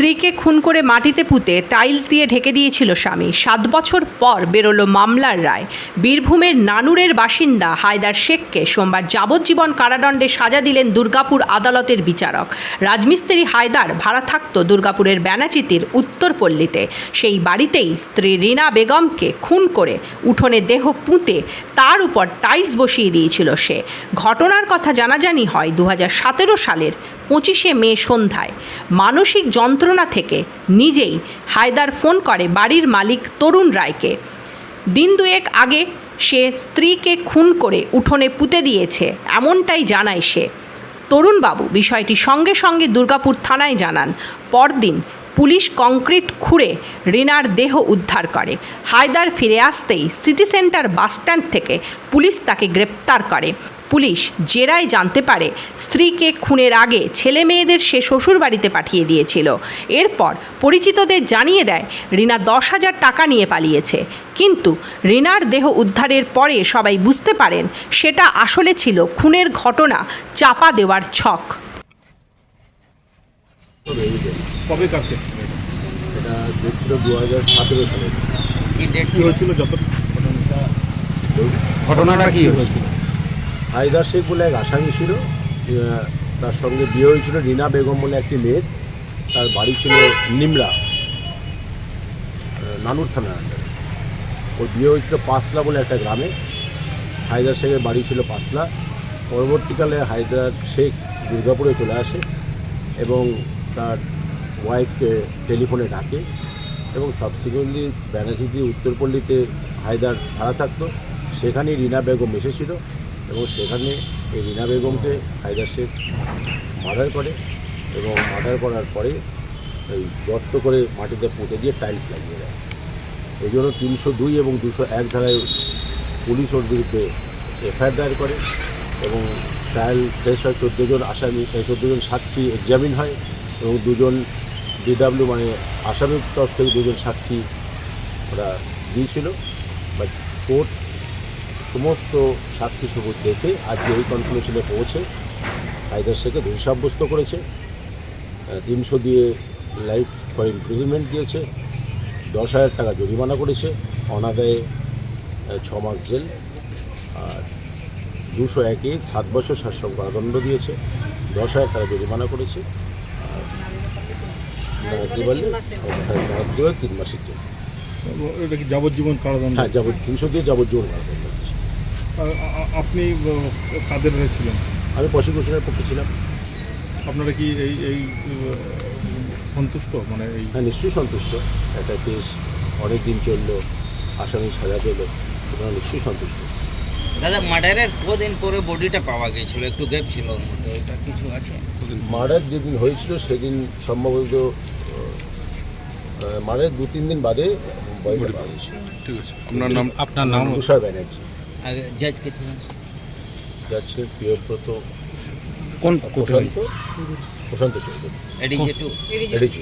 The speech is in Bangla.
স্ত্রীকে খুন করে মাটিতে পুঁতে টাইলস দিয়ে ঢেকে দিয়েছিল স্বামী। সাত বছর পর বেরোলো মামলার রায়। বীরভূমের নানুরের বাসিন্দা হায়দার শেখকে সোমবার যাবজ্জীবন কারাদণ্ডে সাজা দিলেন দুর্গাপুর আদালতের বিচারক। রাজমিস্ত্রি হায়দার ভাড়া থাকত দুর্গাপুরের ব্যানাচিতির উত্তরপল্লীতে। সেই বাড়িতেই স্ত্রী রিনা বেগমকে খুন করে উঠোনে দেহ পুঁতে তার উপর টাইলস বসিয়ে দিয়েছিল সে। ঘটনার কথা জানাজানি হয় দু হাজার সতেরো সালের পঁচিশে মে সন্ধ্যায়। মানসিক যন্ত্রণা থেকে নিজেই হায়দার ফোন করে বাড়ির মালিক তরুণ রায়কে। দিন দুয়েক আগে সে স্ত্রীকে খুন করে উঠোনে পুঁতে দিয়েছে, এমনটাই জানায় সে। তরুণবাবু বিষয়টি সঙ্গে সঙ্গে দুর্গাপুর থানায় জানান। পরদিন পুলিশ কংক্রিট খুঁড়ে রিনার দেহ উদ্ধার করে। হায়দার ফিরে আসতেই সিটি সেন্টার বাসস্ট্যান্ড থেকে পুলিশ তাকে গ্রেপ্তার করে। পুলিশ জেরায় জানতে পারে স্ত্রীকে খুনের আগে ছেলে মেয়েদের সে শ্বশুর বাড়িতে পাঠিয়ে দিয়েছিল। এরপর পরিচিতদের জানিয়ে দেয়, রিনা দশ হাজার টাকা নিয়ে পালিয়েছে। কিন্তু রিনার দেহ উদ্ধারের পরে সবাই বুঝতে পারেন, সেটা আসলে ছিল খুনের ঘটনা চাপা দেওয়ার ছক। কবে কাটছে এটা? দেখছিল দু হাজার সতেরো সালে। কি হয়েছিল যত ঘটনাটা কি হয়েছিল? হায়দার শেখ বলে এক আসামি ছিল তার সঙ্গে বিয়ে হয়েছিল রিনা বেগম বলে একটি মেয়ের তার বাড়ি ছিল নিমরা নানুর থানার আন্ডারে। ওর বিয়ে হয়েছিল পাঁচলা বলে একটা গ্রামে। হায়দার শেখের বাড়ি ছিল পাঁচলা। পরবর্তীকালে হায়দার শেখ দুর্গাপুরে চলে আসে এবং তার ওয়াইফকে টেলিফোনে ডাকে এবং সাবসিকুয়েন্টলি ব্যানার্জি দিয়ে উত্তরপল্লীতে হায়দার ভাড়া থাকতো। সেখানেই রিনা বেগম এসেছিল এবং সেখানে এই রিনা বেগমকে হায়দার শেখ মার্ডার করে এবং মার্ডার করার পরে ওই গর্ত করে মাটিতে পুঁতে দিয়ে টাইলস লাগিয়ে দেয়। এই জন্য তিনশো দুই এবং দুশো এক ধারায় পুলিশ ওর বিরুদ্ধে এফআইআর দায়ের করে এবং ট্রায়াল ফ্রেশ হয়, চোদ্দ জন আসামি, চোদ্দ জন সাক্ষী এক্সামিন হয়। এবং দুজন ডিডাব্লিউ মানে আসামির তরফ থেকে দুজন সাক্ষী ওরা দিয়েছিল। বাট কোর্ট সমস্ত সাক্ষী সবুজ দেখে আজকে এই কনক্লুশনে পৌঁছে। হায়দার শেখকে দোষী সাব্যস্ত করেছে। তিনশো দিয়ে লাইফ ফর ইমপ্রিজনমেন্ট দিয়েছে। দশ হাজার টাকা জরিমানা করেছে। অনাদায়ে ছ মাস জেল। আর দুশো একে সাত বছর শাসক কারাদণ্ড দিয়েছে। দশ হাজার টাকা জরিমানা করেছে। বলে? হ্যাঁ, তিন মাসের জন্য। এটা কি যাবজ্জীবন কারাদণ্ড? হ্যাঁ যাব তিনশো দিয়ে যাবজ্জীবন কারাদণ্ড আ- আপনি কাদের হয়েছিলেন আমি প্রসিকিউশনের পক্ষে ছিলাম। আপনারা কি এই এই সন্তুষ্ট? মানে এই হ্যাঁ নিশ্চয়ই সন্তুষ্ট। একটা কেস অনেক দিন চলল আসামি সাজা পেল তোমরা নিশ্চয়ই সন্তুষ্ট। দাদা মার্ডারের কদিন পরে বডিটা পাওয়া গিয়েছিল? একটু গ্যাপ ছিল ওর মধ্যে কিছু আছে? মার্ডার যেদিন হয়েছিল সেদিন সম্ভবত মার্ডার দু তিন দিন বাদে পাওয়া ঠিক আছে। আপনার নাম আপনার নাম তুষার ব্যানার্জি আগে জাজ কে ছিলেন? যাচ্ছে প্রিয়ব্রত। কোন Prashant. Prashant Chowdhury. ADJ two. ADG